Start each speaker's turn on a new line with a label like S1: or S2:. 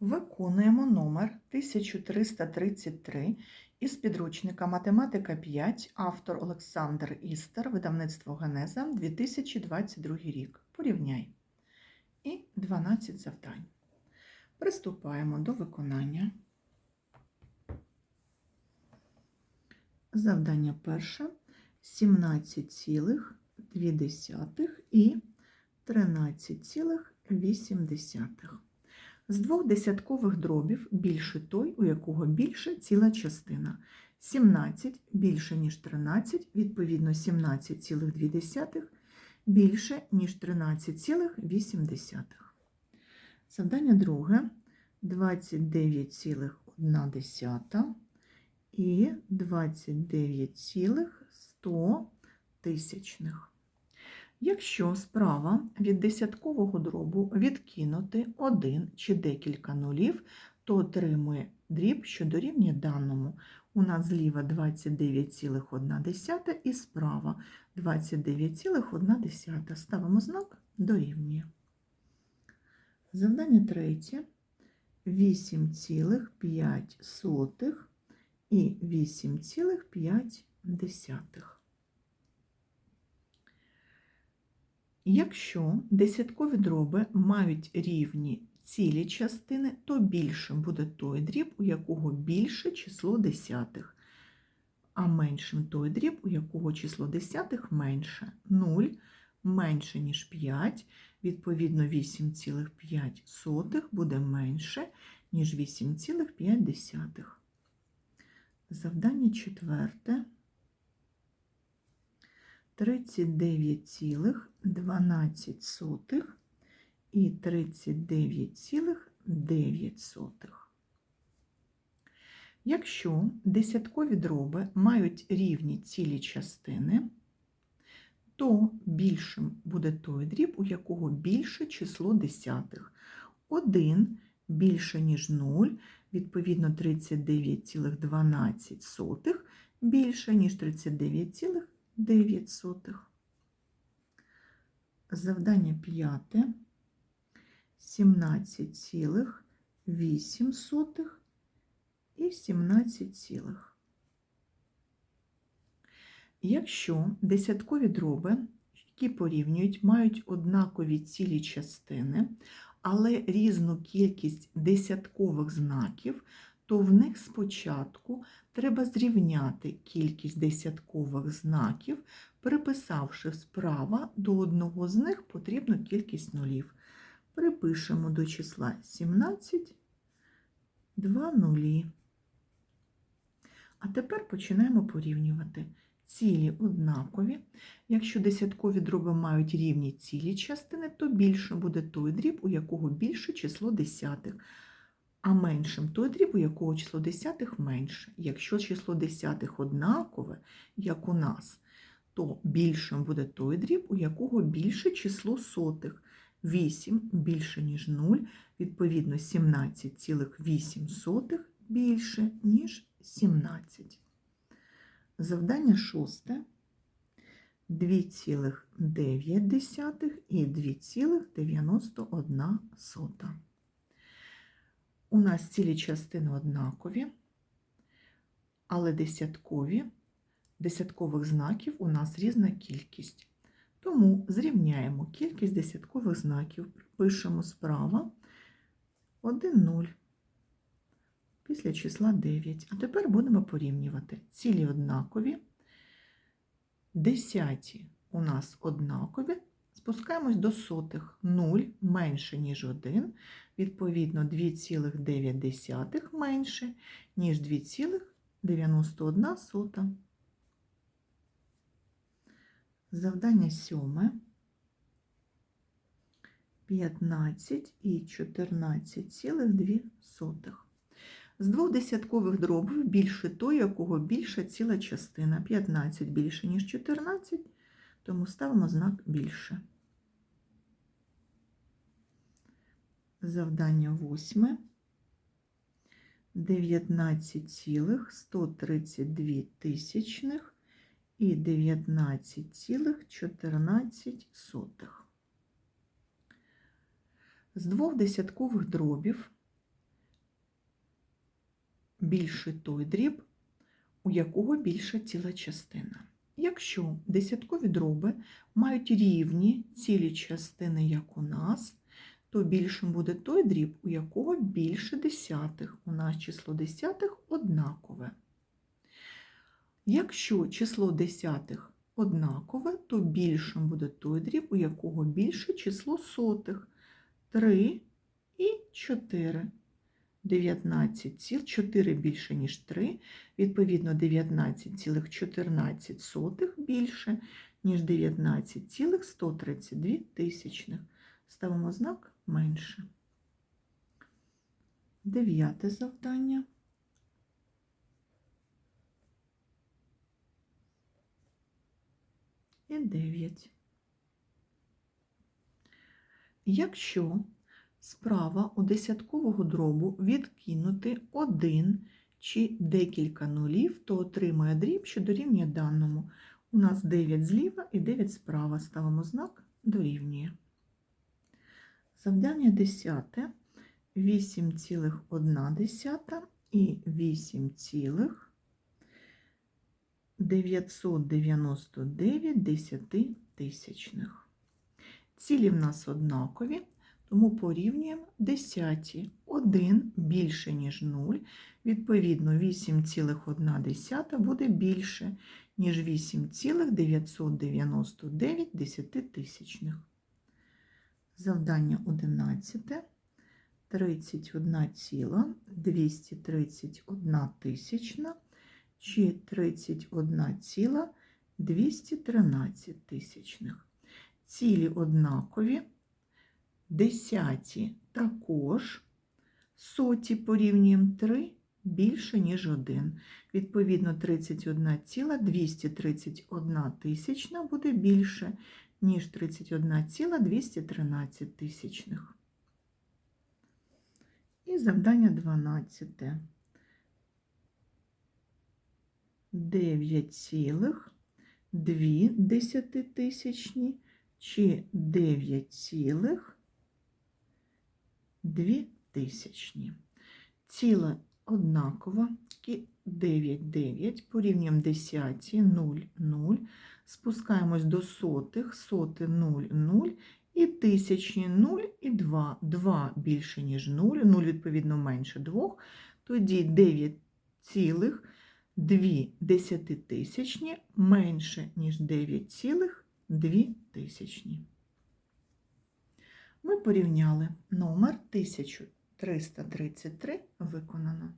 S1: Виконуємо номер 1333 із підручника Математика 5, автор Олександр Істер, видавництво Генеза, 2022 рік. Порівняй. І 12 завдань. Приступаємо до виконання. Завдання перше 17,2 і 13,8. З двох десяткових дробів більше той, у якого більше ціла частина. 17 більше, ніж 13, відповідно 17,2 більше, ніж 13,8. Завдання друге 29,1 і 29,100 тисячних. Якщо справа від десяткового дробу відкинути один чи декілька нулів, то отримує дріб, що дорівнює даному. У нас зліва 29,1 і справа 29,1. Ставимо знак дорівнює. Завдання третє. 8,5 і 8,5. Якщо десяткові дроби мають рівні цілі частини, то більшим буде той дріб, у якого більше число десятих, а меншим той дріб, у якого число десятих менше. 0 менше, ніж 5, відповідно 8,5 буде менше, ніж 8,5. Завдання четверте. 39,12 і 39,9. Якщо десяткові дроби мають рівні цілі частини, то більшим буде той дріб, у якого більше число десятих. 1 більше, ніж 0, відповідно 39,12 більше, ніж 39,12. 9 сотих. Завдання п'яте 17,8 сотих і 17 цілих. Якщо десяткові дроби, які порівнюють, мають однакові цілі частини, але різну кількість десяткових знаків, то в них спочатку треба зрівняти кількість десяткових знаків, приписавши справа до одного з них потрібну кількість нулів. Припишемо до числа 17 2 нулі. А тепер починаємо порівнювати. Цілі однакові. Якщо десяткові дроби мають рівні цілі частини, то більше буде той дріб, у якого більше число десятих а меншим той дріб, у якого число десятих менше. Якщо число десятих однакове, як у нас, то більшим буде той дріб, у якого більше число сотих. 8 більше, ніж 0, відповідно 17,8 більше, ніж 17. Завдання шосте. 2,9 і 2,91. У нас цілі частини однакові, але десяткові, десяткових знаків у нас різна кількість. Тому зрівняємо кількість десяткових знаків, пишемо справа 1, 0 після числа 9. А тепер будемо порівнювати цілі однакові, десяті у нас однакові, Спускаємось до сотих. 0 менше, ніж 1, відповідно, 2,9 менше, ніж 2,91 сота. Завдання сьоме. 15 і 14,2. З двох десяткових дробів більше той, якого більша ціла частина. 15 більше, ніж 14, тому ставимо знак більше. Завдання восьме. 19,132 тисячних і 19,14. З двох десяткових дробів більший той дріб, у якого більша ціла частина. Якщо десяткові дроби мають рівні цілі частини, як у нас, то більшим буде той дріб, у якого більше десятих. У нас число десятих однакове. Якщо число десятих однакове, то більшим буде той дріб, у якого більше число сотих 3 і 4. 19 ціл, 4 більше, ніж 3, відповідно 19,14 більше, ніж 19,132 тисячних. Ставимо знак менше. Дев'яте завдання. І 9. Якщо справа у десяткового дробу відкинути один чи декілька нулів, то отримає дріб, що дорівнює даному. У нас 9 зліва і 9 справа. Ставимо знак дорівнює. Завдання 10. 8,1 і 8,999 десятитисячних. Цілі в нас однакові, тому порівнюємо десяті. 1 більше, ніж 0. Відповідно, 8,1 буде більше, ніж 8,999 десятитисячних. Завдання 11. 31,231 тисячна чи 31,213 тисячних. Цілі однакові, десяті також, соті порівнюємо 3 більше, ніж 1. Відповідно, 31,231 тисячна буде більше, ніж 31,213 тисячних. І завдання 12. 9,2 десятитисячні чи 9,2 тисячні. Ціла однакова, і 9, 9, порівнюємо десяті, 0, 0, спускаємось до сотих, соти 0, 0, і тисячні 0 і 2. 2 більше, ніж 0, 0, відповідно, менше 2. Тоді 9,2 десятитисячні менше, ніж 9,2 тисячні. Ми порівняли номер 1333 виконано.